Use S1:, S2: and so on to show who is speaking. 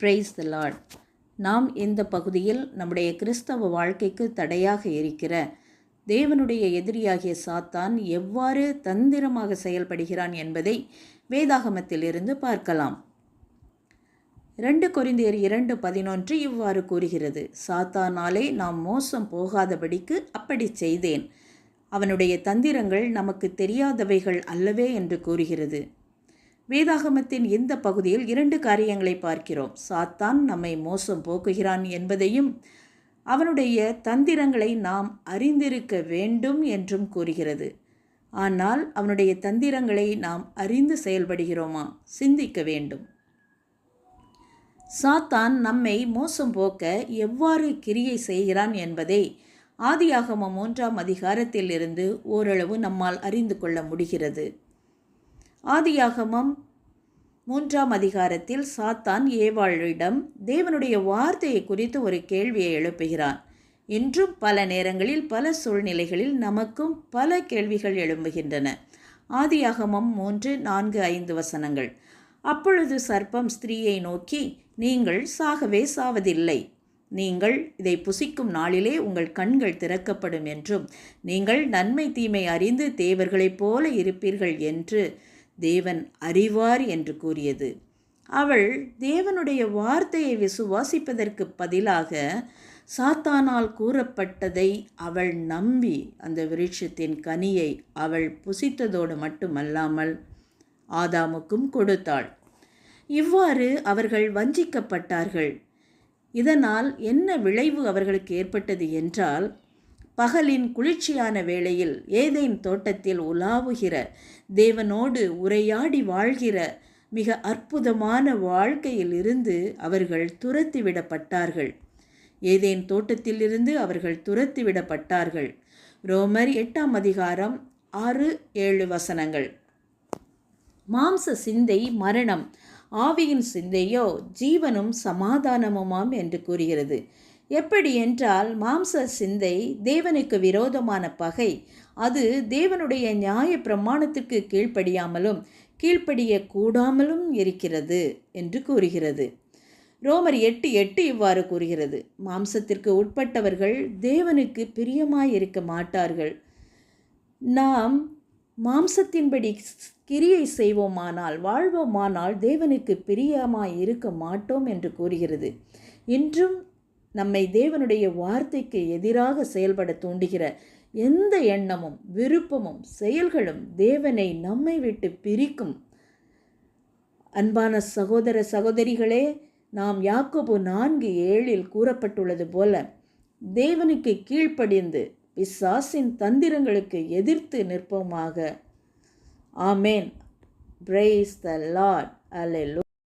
S1: Praise the Lord நாம் இந்த பகுதியில் நம்முடைய கிறிஸ்தவ வாழ்க்கைக்கு தடையாக இருக்கிற தேவனுடைய எதிரியாகிய சாத்தான் எவ்வாறு தந்திரமாக செயல்படுகிறான் என்பதை வேதாகமத்திலிருந்து பார்க்கலாம். ரெண்டு கொரிந்தியர் இரண்டு பதினொன்று இவ்வாறு கூறுகிறது. சாத்தானாலே நாம் மோசம் போகாதபடிக்கு அப்படி செய்தேன். அவனுடைய தந்திரங்கள் நமக்கு தெரியாதவைகள் அல்லவே என்று கூறுகிறது. வேதாகமத்தின் இந்த பகுதியில் இரண்டு காரியங்களை பார்க்கிறோம்? சாத்தான் நம்மை மோசம் போக்குகிறான் என்பதையும் அவனுடைய தந்திரங்களை நாம் அறிந்திருக்க வேண்டும் என்றும் கூறுகிறது. ஆனால் அவனுடைய தந்திரங்களை நாம் அறிந்து செயல்படுகிறோமா? சிந்திக்க வேண்டும். சாத்தான் நம்மை மோசம் போக்க எவ்வாறு கிரியை செய்கிறான் என்பதை ஆதியாகமம் மூன்றாம் அதிகாரத்தில் இருந்து ஓரளவு நம்மால் அறிந்து கொள்ள முடிகிறது. ஆதியாகமம் மூன்றாம் அதிகாரத்தில் சாத்தான் ஏவாளிடம் தேவனுடைய வார்த்தையை குறித்து ஒரு கேள்வியை எழுப்புகிறான். இன்றும் பல நேரங்களில் பல சூழ்நிலைகளில் நமக்கும் பல கேள்விகள் எழும்புகின்றன. ஆதியாகமம் மூன்று நான்கு ஐந்து வசனங்கள். அப்பொழுது சர்ப்பம் ஸ்திரீயை நோக்கி நீங்கள் சாகவே சாவதில்லை. நீங்கள் இதை புசிக்கும் நாளிலே உங்கள் கண்கள் திறக்கப்படும் என்றும் நீங்கள் நன்மை தீமை அறிந்து தேவர்களைப் போல இருப்பீர்கள் என்று தேவன் அறிவார் என்று கூறியது. அவள் தேவனுடைய வார்த்தையை விசுவாசிப்பதற்கு பதிலாக சாத்தானால் கூறப்பட்டதை அவள் நம்பி அந்த விருட்சத்தின் கனியை அவள் புசித்ததோடு மட்டுமல்லாமல் ஆதாமுக்கும் கொடுத்தாள். இவ்வாறு அவர்கள் வஞ்சிக்கப்பட்டார்கள். இதனால் என்ன விளைவு அவர்களுக்கு ஏற்பட்டது என்றால் பகலின் குளிர்ச்சியான வேளையில் ஏதேன் தோட்டத்தில் உலாவுகிற தேவனோடு உரையாடி வாழ்கிற மிக அற்புதமான வாழ்க்கையில் இருந்து அவர்கள் துரத்திவிடப்பட்டார்கள் ஏதேன் தோட்டத்திலிருந்து அவர்கள் துரத்திவிடப்பட்டார்கள் ரோமர் எட்டாம் அதிகாரம் ஆறு ஏழு வசனங்கள். மாம்ச சிந்தை மரணம். ஆவியின் சிந்தையோ ஜீவனும் சமாதானமுமாம் என்று கூறுகிறது. எப்படி என்றால் மாம்ச சிந்தை தேவனுக்கு விரோதமான பகை. அது தேவனுடைய நியாய பிரமாணத்திற்கு கீழ்ப்படியாமலும் கீழ்ப்படிய கூடாமலும் இருக்கிறது என்று கூறுகிறது. ரோமர் எட்டு எட்டு இவ்வாறு கூறுகிறது. மாம்சத்திற்கு உட்பட்டவர்கள் தேவனுக்கு பிரியமாய் இருக்க மாட்டார்கள். நாம் மாம்சத்தின்படி கிரியை செய்வோமானால் வாழ்வோமானால் தேவனுக்கு பிரியமாய் இருக்க மாட்டோம் என்று கூறுகிறது. இன்றும் நம்மை தேவனுடைய வார்த்தைக்கு எதிராக செயல்பட தூண்டுகிற எந்த எண்ணமும் விருப்பமும் செயல்களும் தேவனை நம்மை விட்டு பிரிக்கும். அன்பான சகோதர சகோதரிகளே நாம் யாக்கோபு நான்கு ஏழில் கூறப்பட்டுள்ளது போல தேவனுக்கு கீழ்ப்படிந்து பிசாசின் தந்திரங்களுக்கு எதிர்த்து நிற்போமாக. ஆமேன். Praise the Lord அலெலு